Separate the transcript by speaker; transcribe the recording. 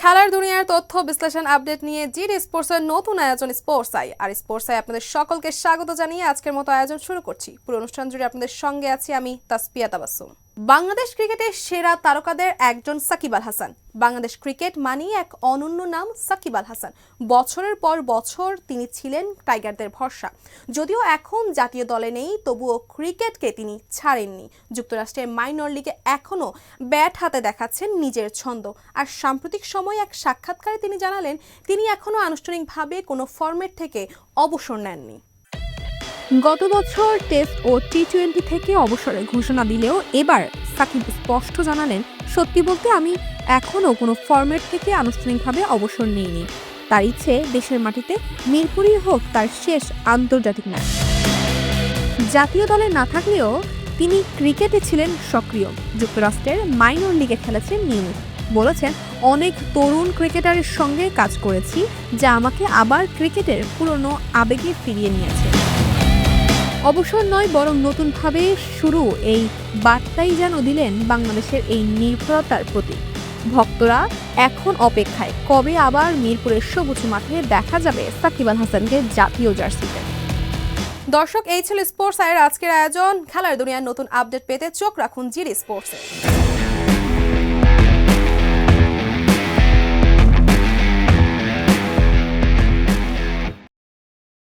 Speaker 1: খেলার দুনিয়ার তথ্য, বিশ্লেষণ, আপডেট নিয়ে জিডি স্পোর্টসের নতুন আয়োজন স্পোর্টস আই আর স্পোর্টস আই আপনাদের সকলকে স্বাগত জানিয়ে আজকের মতো আয়োজন শুরু করছি। পুরো অনুষ্ঠান জুড়ে আপনাদের সঙ্গে আছি আমি তাসপিয়া তাবাসুম। বাংলাদেশ ক্রিকেটের সেরা তারকাদের একজন সাকিব আল হাসান। বাংলাদেশ ক্রিকেট মানেই এক অনন্য নাম সাকিব আল হাসান। বছরের পর বছর তিনি ছিলেন টাইগারদের ভরসা। যদিও এখন জাতীয় দলে নেই, তবুও ক্রিকেটকে তিনি ছাড়েননি। যুক্তরাষ্ট্রের মাইনর লিগে এখনও ব্যাট হাতে দেখাচ্ছেন নিজের ছন্দ। আর সাম্প্রতিক সময় এক সাক্ষাৎকারে তিনি জানালেন, তিনি এখনও আনুষ্ঠানিকভাবে কোনো ফরম্যাট থেকে অবসর নেননি।
Speaker 2: গত বছর টেস্ট ও টি টোয়েন্টি থেকে অবসরের ঘোষণা দিলেও এবার সাকিব স্পষ্ট জানালেন, সত্যি বলতে আমি এখনও কোনো ফরম্যাট থেকে আনুষ্ঠানিকভাবে অবসর নিইনি। তার ইচ্ছে দেশের মাটিতে মিরপুরই হোক তার শেষ আন্তর্জাতিক ম্যাচ। জাতীয় দলে না থাকলেও তিনি ক্রিকেটে ছিলেন সক্রিয়। যুক্তরাষ্ট্রের মাইনর লিগে খেলেছেন নিয়মিত। বলেছেন, অনেক তরুণ ক্রিকেটারের সঙ্গে কাজ করেছি, যা আমাকে আবার ক্রিকেটের পুরনো আবেগে ফিরিয়ে নিয়েছে। অবসর নয়, বরং নতুনভাবে শুরু এই বার্তাই যেন দিলেন বাংলাদেশের এই নির্ভরতার প্রতি ভক্তরা এখন অপেক্ষায়, কবে আবার মিরপুরের সবুজ মাঠে দেখা যাবে সাকিব আল হাসানকে জাতীয় জার্সিতে?
Speaker 1: দর্শক, এই ছিল স্পোর্টস আয়ের আজকের আয়োজন। খেলার দুনিয়ার নতুন আপডেট পেতে চোখ রাখুন জিডি স্পোর্টসে।